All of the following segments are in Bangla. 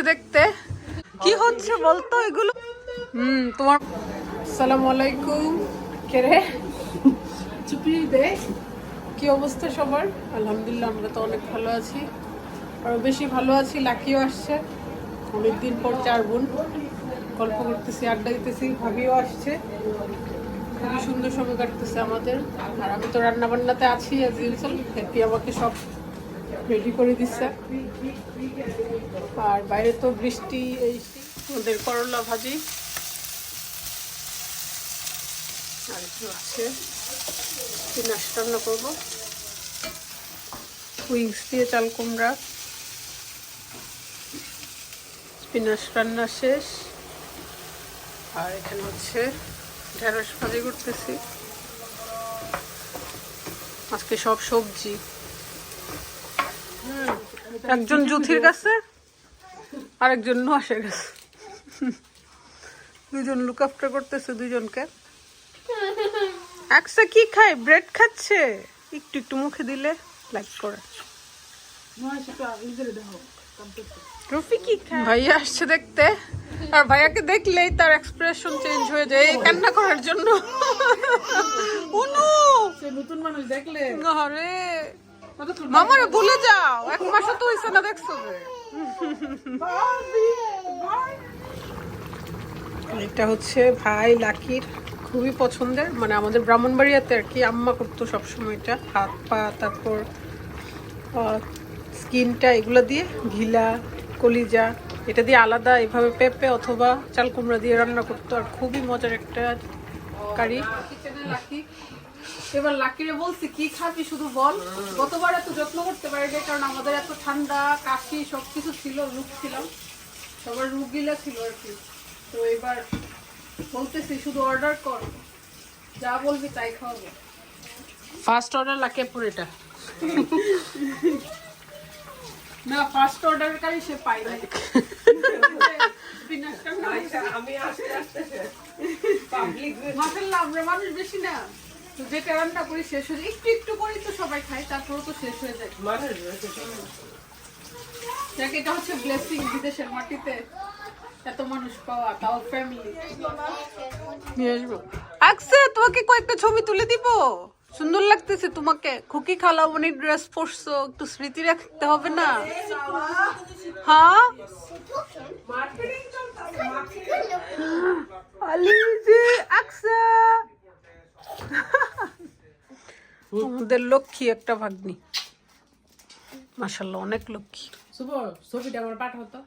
আসছে দেখতে। কি হচ্ছে বলতো এগুলো? হুম তোমার আসসালামু আলাইকুম। কে রে? চুপি দে। কি অবস্থা সবার? আলহামদুলিল্লাহ আমরা তো অনেক ভালো আছি। আরও বেশি ভালো আছি লাকিও আসছে। অনেকদিন পর চার বোন। গল্প করতেছি আড্ডা দিতেছি ভাবিও আসছে। খুবই সুন্দর সময় কাটতেছে আমাদের। আর আমি তো রান্না বান্নাতে আছি অ্যাজ ইউজুয়াল হ্যাপি আমাকে সব রেডি করে দিচ্ছে আর বাইরে তো বৃষ্টি, এই। আমাদের করলা ভাজি। আর একটু আছে। স্পিনাচ রান্না করব। উইংস দিয়ে চাল কুমড়া। স্পিনাচ রান্না শেষ। আর এখানে হচ্ছে ঢেঁড়স ভাজি করতেছি। আজকে সব সবজি। একজন জুথির কাছে আরেকজন নোয়াশের কাছে। দুজন লুক আফটার করতেছে দুজনকে। একসা কি খায়? ব্রেড খাচ্ছে। একটু একটু মুখে দিলে লাইক করে। রফি কি খায়? ভাইয়া আসছে দেখতে। আর ভাইয়াকে দেখলেই তার এক্সপ্রেশন চেঞ্জ হয়ে যায়। এই কান্না করার জন্য। উনু নতুন মানুষ দেখলে। আরে! মামারে ভুলে যাও, এক মাসও তো হইছে না, দেখছ এটা হচ্ছে ভাই লাকির, খুবই পছন্দের। মানে আমাদের ব্রাহ্মণবাড়িয়াতে আর কি আম্মা করতো সবসময় এটা, হাত পা, তারপর স্কিনটা এগুলো দিয়ে, ঘিলা, কলিজা, এটা দিয়ে আলাদা এভাবে পেঁপে অথবা চাল কুমড়া দিয়ে রান্না করতো। আর খুবই মজার একটা কারি। এবার লাকিরে বলছি কি খাবি শুধু বল? গতবার এত যত্ন করতে পারি নাই, কারণ আমাদের এত ঠান্ডা কাশি সবকিছু ছিল রোগ ছিলাম সবার রোগগুলা ছিল আর কি। তো এবার বলতেছি শুধু অর্ডার কর। যা বলবি তাই খাওয়াবো। ফার্স্ট অর্ডার লাকে পুরেটা না ফার্স্ট অর্ডার কারি সে পাই নাই। মাসাল্লাহ আমরা মানুষ বেশি না। তো যেটা রান্না করি শেষ হয়ে একটু একটু করেই তো সবাই খায় তারপরেও তো শেষ হয়ে যায়। দেখ এটা হচ্ছে ব্লেসিং বিদেশের মাটিতে। এত মানুষ পাওয়া তাও ফ্যামিলি নিয়ে আসব। আকসে তোমাকে কয়েকটা ছবি তুলে দিব। সুন্দর লাগতেছে তোমাকে। খুকি খালামনি ড্রেস পরছো একটু স্মৃতি রাখতে হবে না? হ্যাঁ? আলিজি আকসা আমাদের লক্ষ্মী একটা ভাগ্নি। মাশাল্লাহ অনেক লক্ষ্মী। শুভ ছবিটা আমার পাঠাও তো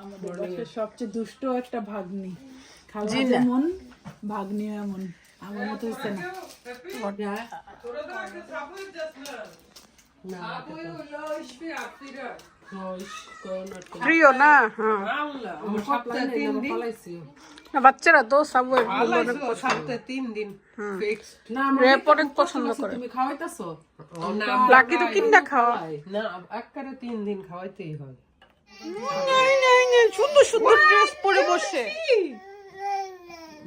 আমাদের সবচেয়ে দুষ্ট একটা ভাগ্নি। না। যেমন ভাগ্নি এমন। আমার মতো হচ্ছে না। প্রিয় না? হ্যাঁ। না, বাচ্চারা তো সাবু অনেক পছন্দ। তিন দিন না রেপ অনেক পছন্দ করে। তুমি খাওয়াইতাছো? লাকি তো কিনা খাওয়া। না একবারে তিন দিন খাওয়াইতেই হয়। নাই, নাই, নাই, সুন্দর সুন্দর ড্রেস পরে বসে।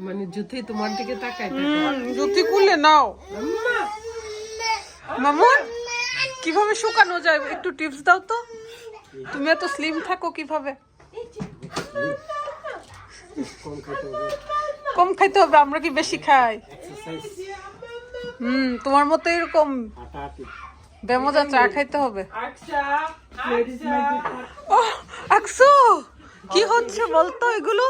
মানে জুতি তোমার দিকে তাকায় হুম, জুতি খুলে নাও। মামুন কীভাবে শুকানো যায়? একটু টিপস দাও তো। তুমি এত স্লিম থাকো কীভাবে? কম খাইতে হবে। আমরা কি বেশি খাই? হম তোমার মতো এরকম বেমজা চা খাইতে হবে। ওহ, আকসু কি হচ্ছে বলতো এগুলো?